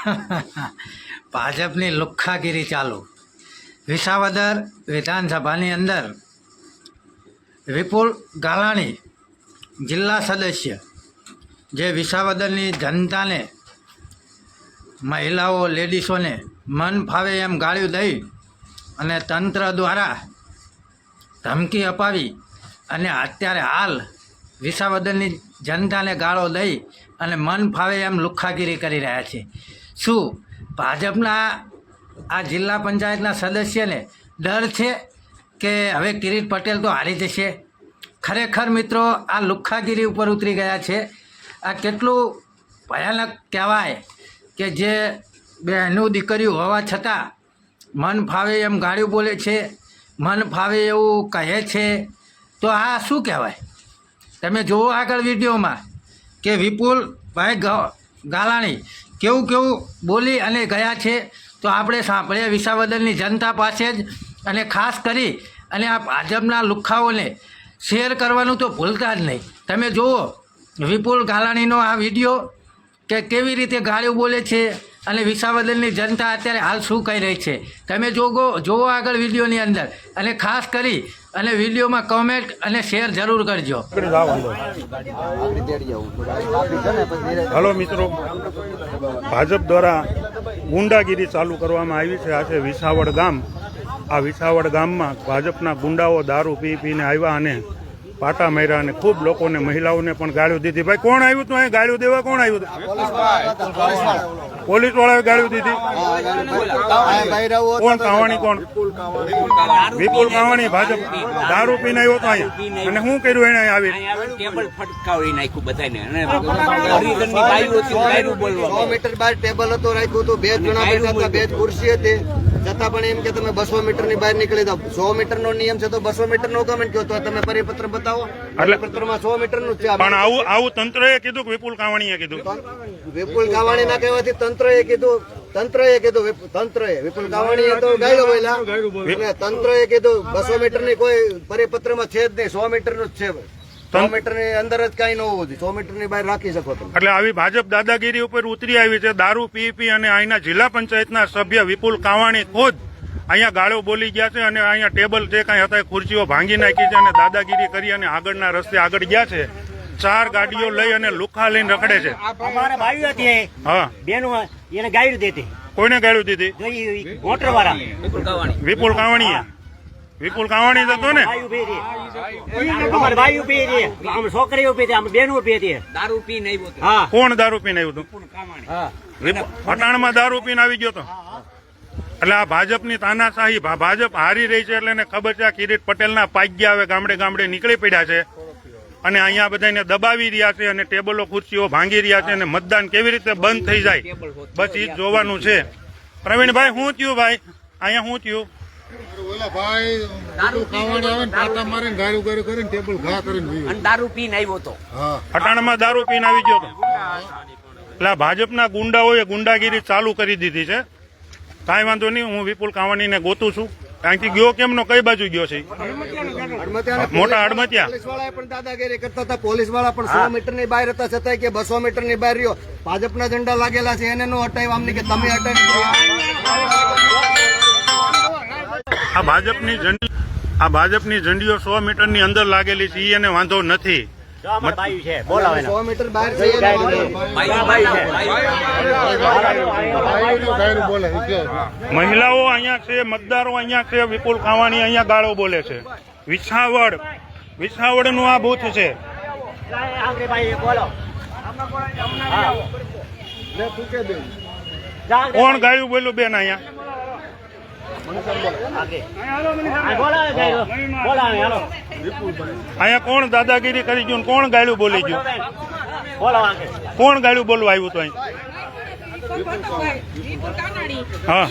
ભાજપની લુખ્ખાગીરી ચાલુ. વિસાવદર વિધાનસભાની અંદર વિપુલ ગાલાણી જિલ્લા સદસ્ય, જે વિસાવદરની જનતાને, મહિલાઓ, લેડીસોને મન ફાવે એમ ગાળ્યું દઈ અને તંત્ર દ્વારા ધમકી અપાવી અને અત્યારે હાલ વિસાવદરની જનતાને ગાળો દઈ અને મન ફાવે એમ લુખ્ખાગીરી કરી રહ્યા છે. શું? ભાજપના આ જિલ્લા પંચાયતના સદસ્યને ડર છે કે હવે કિરીટ પટેલ તો હારી જશે? ખરેખર મિત્રો, આ લુખ્ખાગીરી ઉપર ઉતરી ગયા છે. આ કેટલું ભયાનક કહેવાય કે જે બહેનું દીકરીઓ હોવા છતાં મન ફાવે એમ ગાળ્યું બોલે છે, મન ફાવે એવું કહે છે. તો આ શું કહેવાય? તમે જુઓ આગળ વિડીયોમાં કે વિપુલ ભાઈ ગ- ગાલાણી, કેવું કેવું બોલી અને ગયા છે, તો આપણે સાંભળીએ વિસાવદરની જનતા પાસે જ અને ખાસ કરી અને આ ભાજપના લુખ્ખાઓને શેર કરવાનું તો ભૂલતા જ નહીં. તમે જુઓ વિપુલ ગાલાણીનો આ વીડિયો કે કેવી રીતે ગાળ્યું બોલે છે અને વિસાવદરની જનતા અત્યારે હાલ શું કહી રહી છે? તમે જોગો, જોવો આગળ વિડીયોની અંદર. અને ખાસ કરી અને વિડીયોમાં કોમેન્ટ અને શેર જરૂર કરજો. હલો મિત્રો. ભાજપ દ્વારા ગુંડાગીરી ચાલુ કરવામાં આવી છે. આ છે વિસાવડ ગામ, આ વિસાવડ ગામમાં ભાજપના ગુંડાઓ દારૂ પી પીને આવ્યા અને પાટા માર્યા અને ખૂબ લોકોને મહિલાઓને પણ ગાળ્યું દીધી. ભાઈ કોણ આવ્યું હતું અહીં? ગાળ્યું દેવા કોણ આવ્યું પોલીસ વાળાએ ગાળ્યું દીધી. કોણ? કાવાણી કોણ? વિપુલ કાવાણી ભાજપ. દારૂ પીને આવ્યો હતો અહીંયા. અને શું કર્યું એને આવી ટેબલ ફટકાવી નાખ્યું બધાને અને હરિજનની બાયું હતી બોલવા સો મીટર બાર ટેબલ હતો રાખ્યું હતું. બે જણા બેઠા હતા બે જ ખુરશી હતી. છતાં પણ એમ કે તમે બસો મીટરની બહાર નીકળી દો સો મીટર નો નિયમ છે તો બસો મીટર નો કમેન્ટ કહો તો તમે પરિપત્ર બતાવો. પરિપત્રમાં સો મીટરનું છે પણ આવું આવું તંત્રએ કીધું કે વિપુલ કાવાણીએ કીધું? વિપુલ કાવાણી ના કહેવાથી તંત્ર એ કીધું તંત્ર એ કીધું તંત્ર એ વિપુલ કાવાણી તો ગાયો બોલ્યા. અને તંત્ર એ કીધું બસો મીટરની કોઈ પરિપત્રમાં છે જ નહીં. સો મીટરનું જ છે. સો મીટરની અંદર જ કઈ ન હોવું જોઈએ. સો મીટરની બહાર રાખી શકો તમે. એટલે આવી ભાજપ દાદાગીરી ઉપર ઉતરી આવી છે. દારૂ પી પી અને અહીંના જિલ્લા પંચાયતના સભ્ય વિપુલ કાવાણી ખુદ અહીંયા ગાળો બોલી ગયા છે અને અહીંયા ટેબલ જે કાંઈ હતા ખુરશીઓ ભાંગી નાખી છે અને દાદાગીરી કરી અને આગળના રસ્તે આગળ ગયા છે. ચાર ગાડીઓ લઈ અને લુખા લઈને રખડે છે. અમારા ભાઈઓ હતી હા. બેનો એને ગાયરું દેતી. કોઈને ગાળ્યું દીધી? મોટર વાળા વિપુલ કાવાણીએ. વિપુલ કાવાણી જ હતો ને. ભાઈ ઊભી રે આમ છોકરી ઊભી રે આમ બેન ઊભી આમ બેનો બે રે દારૂ પી આવ્યો હા. કોણ દારૂ પીને આવ્યું હતું? વિપુલ- પટાણમાં દારૂ પીને આવી ગયો હતો એટલે આ ભાજપની તાનાશાહી ભા- ભાજપ હારી રહી છે એટલે એને ખબર છે આ કિરીટ પટેલના પાગ્યા હવે ગામડે ગામડે નીકળી પડ્યા છે. અને અહીંયા બધાને દબાવી રહ્યા છે અને ટેબલો ખુરશીઓ ભાંગી રહ્યા છે અને મતદાન કેવી રીતે બંધ થઈ જાય? બસ એ જોવાનું છે. પ્રવીણભાઈ શું થયું ભાઈ? અહીંયા શું થયું? ઓલા ભાઈ બધું ખાવાનું આવે ને પાટા મારીને ગાળું ગાળું કરીને ટેબલ ઘા કરીને અને દારૂ પીને આવ્યો હતો હા. દારૂ પીને આવી ગયો હતો એટલે ભાજપના ગુંડાઓએ ગુંડાગીરી ચાલુ કરી દીધી છે. કાંઈ વાંધો નહીં હું વિપુલ કાવાણીને ગોતું છું. અહીંથી ગયો કેમનો? કઈ બાજુ ગયો છે મોટા હડમતિયા. પોલીસવાળા પણ દાદાગીરી કરતા હતા. પોલીસવાળા પણ સો મીટરની બહાર હતા છતાં કે બસો મીટરની બહાર રહ્યો. ભાજપના ઝંડા લાગેલા છે એને નો હટાવ્યા આમને કે તમે હટાવી આ ભાજપની ઝંડી આ ભાજપની ઝંડીઓ સો મીટરની અંદર લાગેલી છે ઈ એને વાંધો નથી. મીટર મહિલાઓ અહીંયા છે મતદારો અહીંયા છે વિપુલ કાવાણી અહીંયા ગાળો બોલે છે. વિછાવડ વિછાવડનું આ બૂથ છે. કોણ ગાયું બોલ્યું બેન અહીંયા આંગળી. આ બોલાવે ગાયરો. બોલાવે હાલો અહીંયા કોણ દાદાગીરી કરી ગયું કોણ ગાયડું બોલી ગયું? કોણ ગાયડું બોલવા આવ્યું તો અહીં? હા.